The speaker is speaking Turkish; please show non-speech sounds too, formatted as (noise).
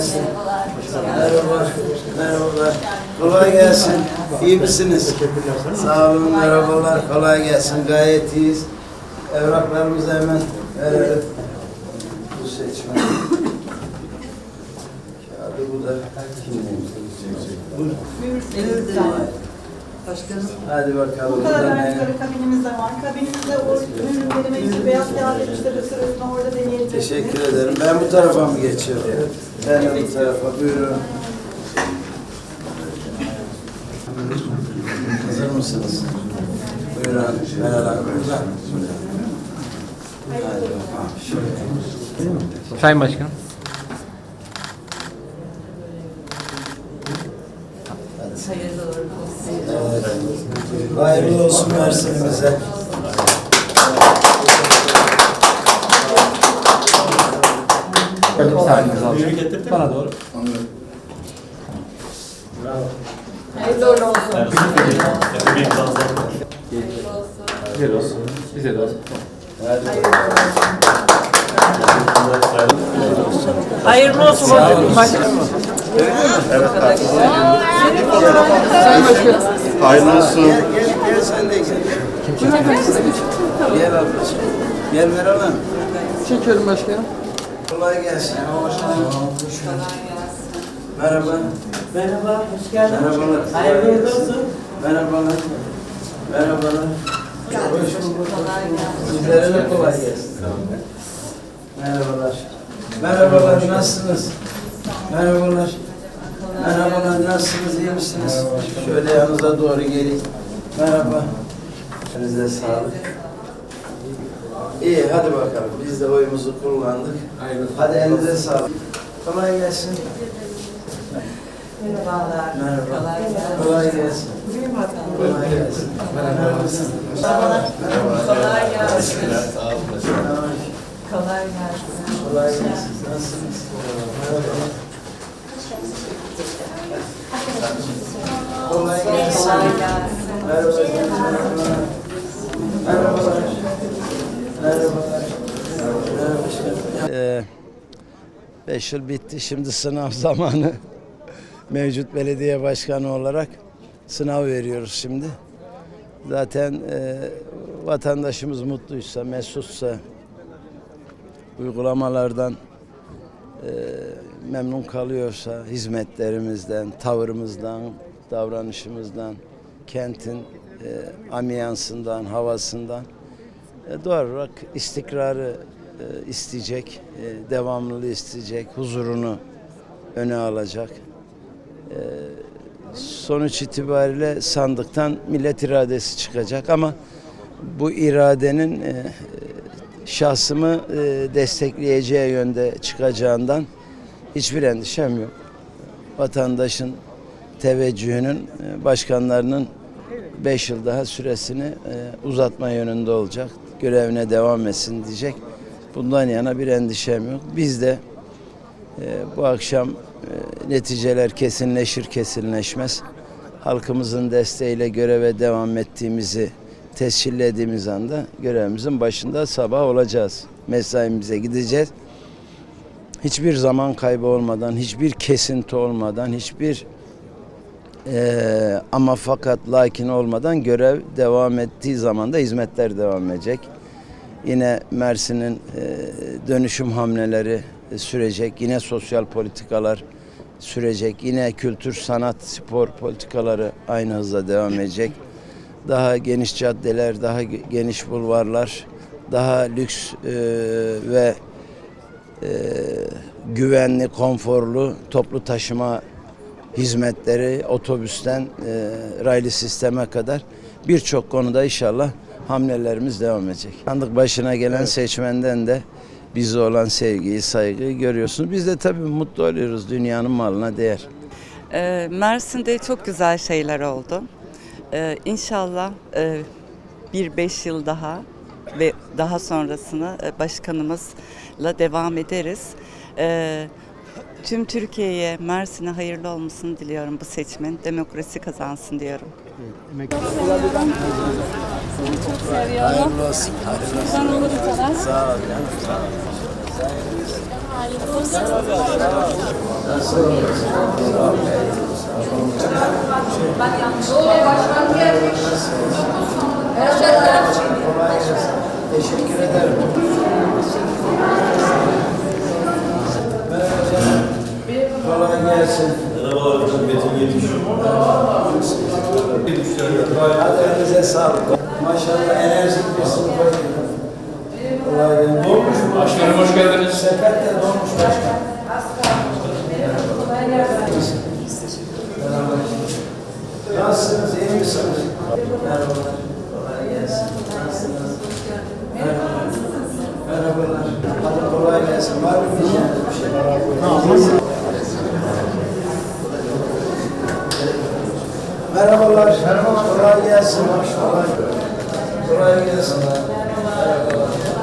Gelsin. Merhaba. Merhabalar. Kolay gelsin. İyi misiniz? Sağ olun. Merhabalar. Kolay gelsin. Gayet iyiyiz. Evraklarımızı hemen verelim. Bu seçmen. Kağıdı bu da kimliğimiz. Buyurun. Başkanım. Hadi bakalım. Bu kadar vernikleri kabinimizde var. Kabinimizde o ürünlerime işte beyaz kağıt sürü ürünü orada deneyebilirsiniz. Teşekkür ederim. Ben bu tarafa mı geçiyorum? Ben de bu tarafa. Buyurun. Hazır mısınız? Buyurun. Meral. Şöyle. Sayın Başkanım. Hayırlı olsun. Evet. Hayırlı olsun versin bize. Şöyle bir alacağım. Bana doğru. Hayırlı olsun. Bize de olsun. Bize de olsun. Hayırlı olsun. Sağ olun. Hayırlı olsun. Gel, gel, gel sen de gel. Gel ablacığım. Gel Meral Hanım. Çekiyorum başkanım. Kolay gelsin. Merhaba. Merhaba, hoş geldin. Merhabalar. Hayırlı olsun. Merhabalar. Merhabalar. Hoş bulduk. Sizlere de kolay gelsin. Merhabalar. Merhabalar, nasılsınız? Merhabalar. Merhabalar, nasılsınız, iyi misiniz? Şöyle yanınıza doğru geleyim. Merhaba. Elinize sağlık. İyi, hadi bakalım. Biz de oyumuzu kullandık. Hadi elinize sağlık. Kolay gelsin. Merhabalar. Merhaba. Kolay gelsin. Kolay gelsin. Merhaba. Merhaba. Kolay gelsin. Merhaba. Kolay gelsin. Kolay gelsin. Nasılsınız? Merhaba. Ee, yıl bitti. Şimdi sınav (laughs) zamanı. Mevcut belediye başkanı olarak sınav veriyoruz şimdi. Zaten e, vatandaşımız mutluysa, mesutsa, uygulamalardan e, memnun kalıyorsa, hizmetlerimizden, tavırımızdan, davranışımızdan, kentin e, ambiyansından, havasından e, doğal olarak istikrarı e, isteyecek, e, devamlılığı isteyecek, huzurunu öne alacak. E, sonuç itibariyle sandıktan millet iradesi çıkacak ama bu iradenin e, şahsımı e, destekleyeceği yönde çıkacağından hiçbir endişem yok. Vatandaşın teveccühünün e, başkanlarının 5 yıl daha süresini e, uzatma yönünde olacak. Görevine devam etsin diyecek. Bundan yana bir endişem yok. Biz de e, bu akşam e, neticeler kesinleşir kesinleşmez. Halkımızın desteğiyle göreve devam ettiğimizi tescillediğimiz anda görevimizin başında sabah olacağız. Mesaimize gideceğiz. Hiçbir zaman kaybı olmadan, hiçbir kesinti olmadan, hiçbir eee, ama fakat lakin olmadan görev devam ettiği zaman da hizmetler devam edecek. Yine Mersin'in eee, dönüşüm hamleleri sürecek. Yine sosyal politikalar sürecek. Yine kültür, sanat, spor politikaları aynı hızla devam edecek. Daha geniş caddeler, daha ge- geniş bulvarlar, daha lüks eee, ve eee, güvenli, konforlu toplu taşıma hizmetleri otobüsten eee raylı sisteme kadar birçok konuda inşallah hamlelerimiz devam edecek. Sandık başına gelen seçmenden de bize olan sevgiyi, saygıyı görüyorsunuz. Biz de tabii mutlu oluyoruz. Dünyanın malına değer. Ee, Mersin'de çok güzel şeyler oldu. Ee, inşallah e, bir beş yıl daha ve daha sonrasını e, başkanımızla devam ederiz. Ee, tüm Türkiye'ye, Mersin'e hayırlı olmasını diliyorum bu seçimin. Demokrasi kazansın diyorum. Hayırlı olsun. Hayırlı olsun. Sağ ol canım. Sağ ol. Kolay gelsin. Teşekkür ederim. Kolay gelsin. Merhabalar hocam, Metin Yetiş. Hadi elinize sağlık. Maşallah enerjik bir sınıf Kolay gelsin. Dolmuş mu? Başkanım hoş geldiniz. Sepet de dolmuş başkan. Merhaba. Nasılsınız? iyi misiniz? Merhabalar. Kolay gelsin. Nasılsınız? Merhabalar. Merhabalar. Hadi kolay gelsin. Var mı diyeceğiniz bir şey? Merhabalar. Merhabalar. Kolay gelsin. Kolay, kolay gelsin. Merhabalar.